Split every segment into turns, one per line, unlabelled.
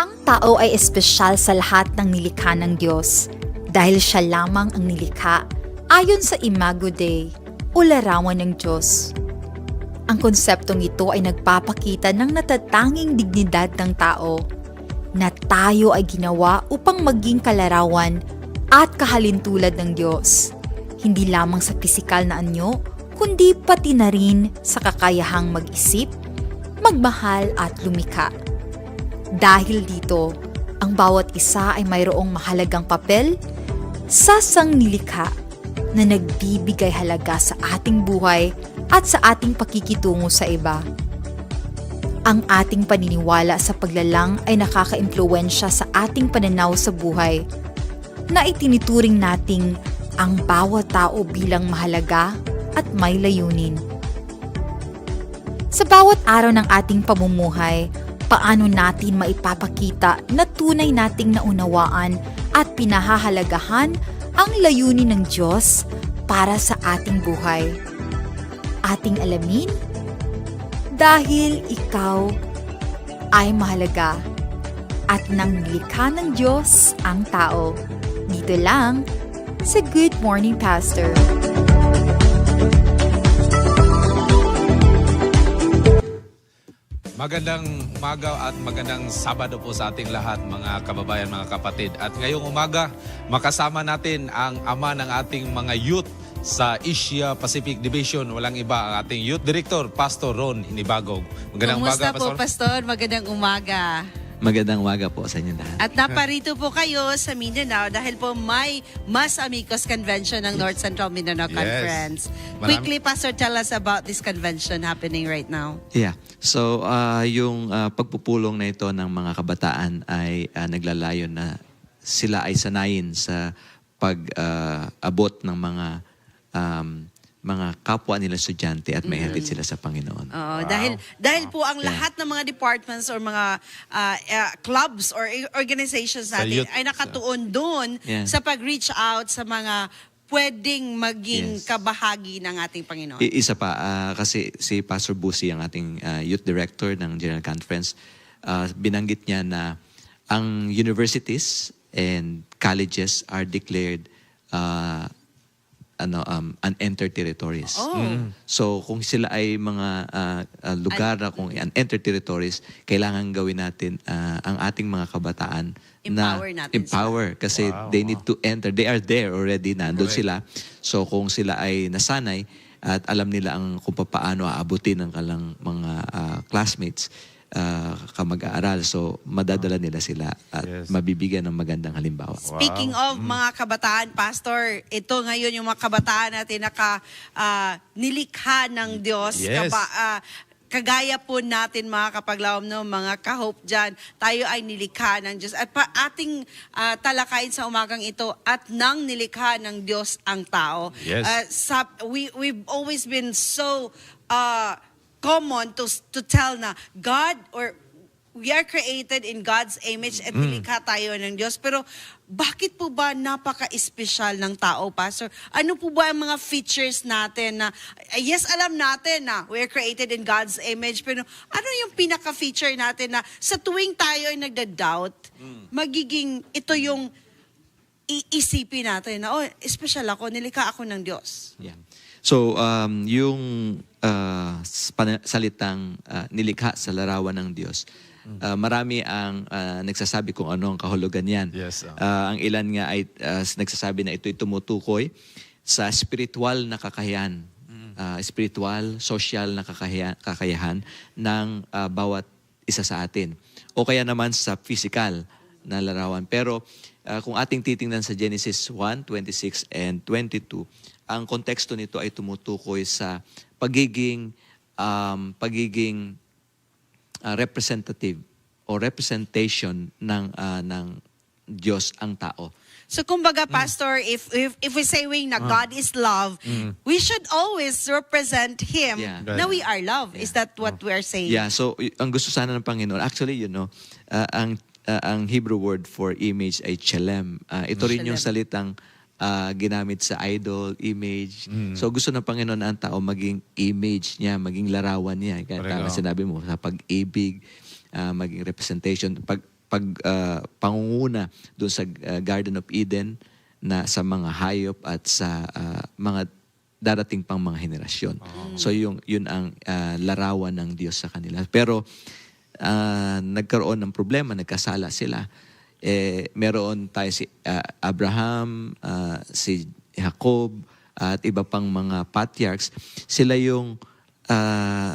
Ang tao ay espesyal sa lahat ng nilikha ng Diyos dahil siya lamang ang nilikha ayon sa Imago Dei o larawan ng Diyos. Ang konseptong ito ay nagpapakita ng natatanging dignidad ng tao na tayo ay ginawa upang maging kalarawan at kahalintulad ng Diyos. Hindi lamang sa pisikal na anyo, kundi pati na rin sa kakayahang mag-isip, magmahal at lumikha. Dahil dito, ang bawat isa ay mayroong mahalagang papel sa sangnilikha na nagbibigay halaga sa ating buhay at sa ating pakikitungo sa iba. Ang ating paniniwala sa paglalang ay nakakaimpluwensya sa ating pananaw sa buhay na itinituring nating ang bawat tao bilang mahalaga at may layunin. Sa bawat araw ng ating pamumuhay, paano natin maipapakita na tunay nating naunawaan at pinahahalagahan ang layunin ng Diyos para sa ating buhay. Ating alamin? Dahil ikaw ay mahalaga at nang nilikha ng Diyos ang tao. Dito lang sa Good Morning Pastor.
Magandang umaga at magandang Sabado po sa ating lahat mga kababayan, mga kapatid. At ngayong umaga, makasama natin ang ama ng ating mga youth sa Asia Pacific Division. Walang iba ang ating youth director, Pastor Ron Hinibagog. Magandang
Kumusta
umaga,
po,
Pastor.
Pastor? Magandang umaga.
Magandang umaga po sa inyo lahat.
At naparito po kayo sa Mindanao dahil po may Mas Amigos Convention ng North Central Mindanao
Yes.
Conference.
Marami-
Quickly, Pastor, tell us about this convention happening right now.
Yeah. So, ah, yung ah, pagpupulong na ito ng mga kabataan ay ah, naglalayon na sila ay sanayin sa pag-abot ng mga um, mga kapwa nila estudyante at may hatid sila sa Panginoon.
Oo, dahil dahil po ang
Yeah.
lahat ng mga departments or mga ah, ah, clubs or organizations
Sa
natin
youth,
ay nakatuon doon
Yeah.
sa pag-reach out sa mga pwedeng maging
Yes.
kabahagi ng ating Panginoon.
I- isa pa, ah, kasi si Pastor Busi, ang ating ah, youth director ng General Conference, ah, binanggit niya na ang universities and colleges are declared ah, ano um, unentered territories.
Oh.
So kung sila ay mga ah, ah, lugar na kung unentered territories, kailangan gawin natin ah, ang ating mga kabataan na
Empower natin
empower kasi they need to enter. They are there already, nandun sila. So kung sila ay nasanay at alam nila ang kung paano aabutin ng kalang mga ah, classmates, ah, kamag-aaral. So madadala nila sila at
Yes.
mabibigyan ng magandang halimbawa.
Speaking of mga kabataan, Pastor, ito ngayon yung mga kabataan natin naka ah, nilikha ng Diyos.
Yes.
Kaba- ah, kagaya po natin mga kapaglawam no, mga ka-hope dyan, tayo ay nilikha ng Diyos. At pa ating ah, talakayin sa umagang ito, at nang nilikha ng Diyos ang tao.
Yes.
Ah, sa, we, we've always been so uh, common to, to tell na God or we are created in God's image at nilikha tayo ng Diyos. Pero bakit po ba napaka-espesyal ng tao, Pastor? Ano po ba ang mga features natin na, yes, alam natin na we are created in God's image, pero ano yung pinaka-feature natin na sa tuwing tayo ay nagda-doubt, magiging ito yung iisipin natin na, oh, espesyal ako, nilikha ako ng Diyos.
Yeah. So, um, yung uh, salitang uh, nilikha sa larawan ng Diyos, uh, marami ang uh, nagsasabi kung ano ang kahulugan yan.
Yes.
Uh, ang ilan nga ay uh, nagsasabi na ito'y tumutukoy sa spiritual na kakayahan, uh, spiritual, social na kakayahan, kakayahan ng uh, bawat isa sa atin. O kaya naman sa physical na larawan. Pero uh, kung ating titingnan sa Genesis 1, 26 and 22, ang konteksto nito ay tumutukoy sa pagiging um, pagiging uh, representative o representation ng uh, ng Diyos ang tao.
So kumbaga, Pastor, if, if if we say we na God is love, we should always represent Him
Yeah.
na we are love. Is that what we are saying?
Yeah, so ang gusto sana ng Panginoon, actually, you know, uh, ang uh, ang Hebrew word for image ay chelem. Uh, ito rin yung salitang uh, ginamit sa idol, image. So gusto ng Panginoon na ang tao maging image niya, maging larawan niya. Kaya tama
oh.
sinabi mo, sa pag-ibig, uh, maging representation. Pag pag ah, pangunguna doon sa ah, Garden of Eden na sa mga hayop at sa ah, mga darating pang mga henerasyon. So yung yun ang ah, larawan ng Diyos sa kanila. Pero ah, nagkaroon ng problema, nagkasala sila. Eh meron tayo si ah, Abraham, ah, si Jacob at iba pang mga patriarchs. Sila yung ah,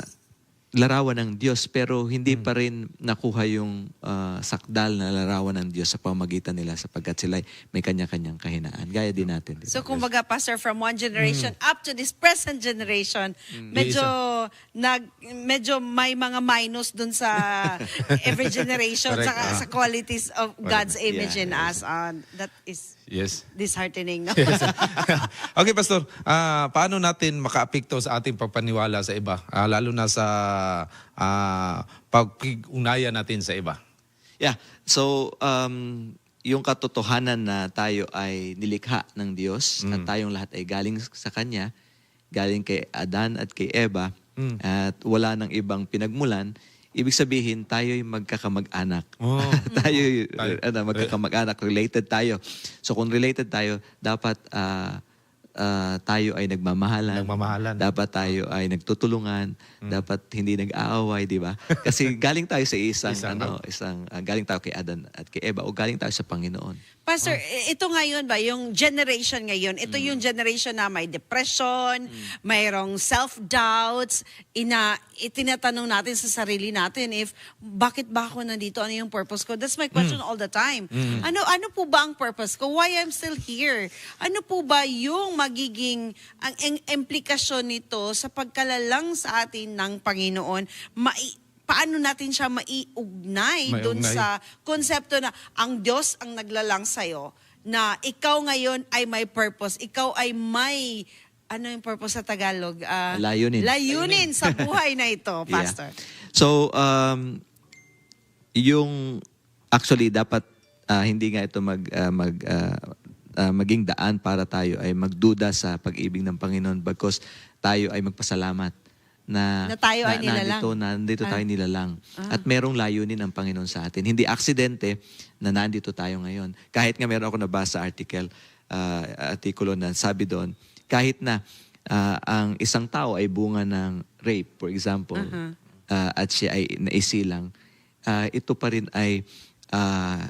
larawan ng Diyos pero hindi pa rin nakuha yung ah, sakdal na larawan ng Diyos sa pamagitan nila sapagkat sila may kanya-kanyang kahinaan. Gaya din natin. di ba?
So kumbaga pastor from one generation up to this present generation, medyo nag medyo may mga minus dun sa every generation sa
Ah.
sa qualities of God's image
Yeah,
in us. Uh, that is
Yes.
disheartening. No?
okay, Pastor. Ah, paano natin makaapekto sa ating pagpaniwala sa iba? Ah, lalo na sa ah, pagkigunayan natin sa iba.
Yeah. So, um, yung katotohanan na tayo ay nilikha ng Diyos at tayong lahat ay galing sa Kanya, galing kay Adan at kay Eva, at wala ng ibang pinagmulan, ibig sabihin tayo'y magkakamag-anak.
Oh.
tayo,
Tayo.
ano, magkakamag-anak, related tayo. So kung related tayo, dapat ah, ah, tayo ay nagmamahalan.
Nagmamahalan.
Dapat tayo ay nagtutulungan. Dapat hindi nag-aaway, di ba? Kasi galing tayo sa isang,
Isang-
ano, isang, ah, galing tayo kay Adan at kay Eva o galing tayo sa Panginoon.
Pastor, i- ito ngayon ba, yung generation ngayon, ito yung generation na may depression, mayroong self-doubts, ina, itinatanong natin sa sarili natin if, bakit ba ako nandito? Ano yung purpose ko? That's my question all the time. Ano ano po ba ang purpose ko? Why I'm still here? Ano po ba yung magiging, ang, ang implikasyon nito sa pagkalalang sa atin ng Panginoon? Mai, paano natin siya maiugnay doon
Maiugnay.
sa konsepto na ang Diyos ang naglalang sa'yo, na ikaw ngayon ay may purpose, ikaw ay may, ano yung purpose sa Tagalog? Ah,
Layunin.
Layunin sa buhay na ito, Pastor.
Yeah. So, um, yung actually dapat ah, hindi nga ito mag ah, mag ah, ah, maging daan para tayo ay magduda sa pag-ibig ng Panginoon because tayo ay magpasalamat na,
Na tayo ay nilalang.
nandito, nandito tayo
Ah.
nilalang. At merong layunin ang Panginoon sa atin. Hindi aksidente na nandito tayo ngayon. Kahit nga meron ako nabasa article, ah, artikulo na sabi doon, kahit na ah, ang isang tao ay bunga ng rape, for example, ah, at siya ay naisilang, ah, ito pa rin ay ah,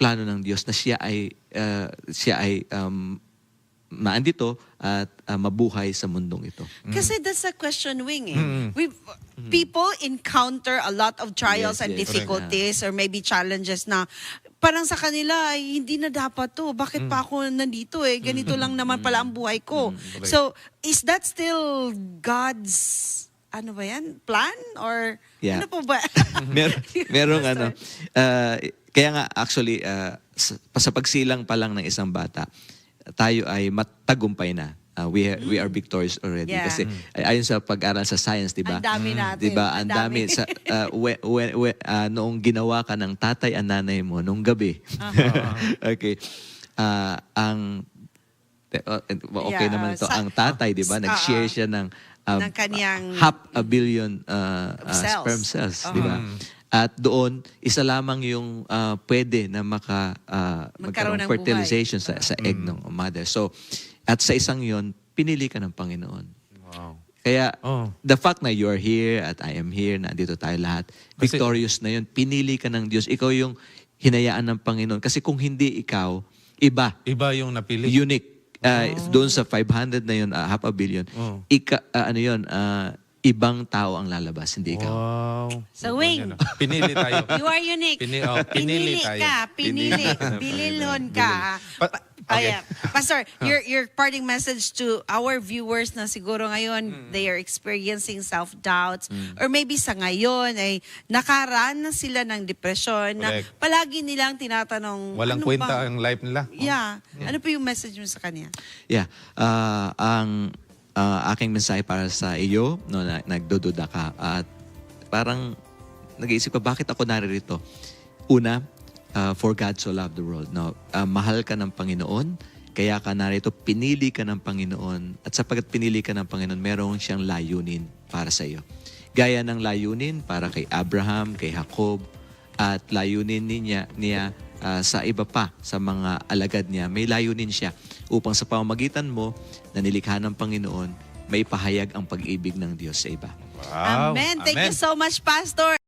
plano ng Diyos na siya ay ah, siya ay um, maandito at ah, mabuhay sa mundong ito.
Kasi that's a question wing eh. We've, People encounter a lot of trials
Yes,
and
yes.
difficulties or maybe challenges na parang sa kanila ay hindi na dapat to. Bakit pa ako nandito eh? Ganito lang naman pala ang buhay ko.
correct.
So, is that still God's ano ba yan? Plan? Or
Yeah.
ano po ba?
Mer merong ano, ah, kaya nga actually ah, sa, sa pagsilang pa lang ng isang bata, tayo ay matagumpay na. Ah, we are, we are victorious already
Yeah.
kasi ay- ayon sa pag-aral sa science, 'di ba?
Ang dami natin.
'Di ba? Ang dami sa ah, we- we- we- ah, noong ginawa ka ng tatay at nanay mo nung gabi. okay. Ah, ang te- oh, eh, okay
Yeah,
naman ito.
sa-
ang tatay, 'di ba? Nag-share
ah.
siya ng ah,
Ng kanyang-
half a billion ah,
cells.
sperm cells,
Uh-huh.
'di ba? At doon, isa lamang yung ah, pwede na maka, ah,
Magkaroon
magkaroon
ng
fertilization sa, sa egg ng mother. So, at sa isang yon pinili ka ng Panginoon.
Wow.
Kaya,
Oh.
the fact na you are here at I am here, nandito tayo lahat,
Kasi-
victorious na yun. Pinili ka ng Diyos. Ikaw yung hinayaan ng Panginoon. Kasi kung hindi ikaw, iba,
Iba yung napili.
unique. Uh, Doon sa 500 na yun, uh, half a billion,
Oh.
ika, uh, ano yun, uh, ibang tao ang lalabas, hindi ikaw.
Wow.
Sa wing.
Pinili tayo.
You are unique.
Pini- oh, pinili
pinili
tayo.
ka, pinili,
Pinili.
bililhon ka.
Pa-
Pa-
okay.
Ayan. Pastor, your your parting message to our viewers na siguro ngayon
Mm.
they are experiencing self-doubts or maybe sa ngayon ay nakaranas sila ng depression na
Correct.
palagi nilang tinatanong
Walang
ano
kwenta
ba?
ang life nila.
Yeah. Ano po yung message mo sa kanya?
Yeah. Ah, ang ah, aking mensahe para sa iyo, no, na, nagdududa ka, at parang nag-iisip ka, bakit ako naririto? Una, ah, for God so loved the world. No, Ah, mahal ka ng Panginoon, kaya ka narito, pinili ka ng Panginoon, at sapagkat pinili ka ng Panginoon, meron siyang layunin para sa iyo. Gaya ng layunin para kay Abraham, kay Jacob, at layunin niya, niya ah, sa iba pa, sa mga alagad niya. May layunin siya upang sa pamamagitan mo na nilikha ng Panginoon, may pahayag ang pag-ibig ng Diyos sa iba.
Wow.
Amen. Thank you so much, Pastor.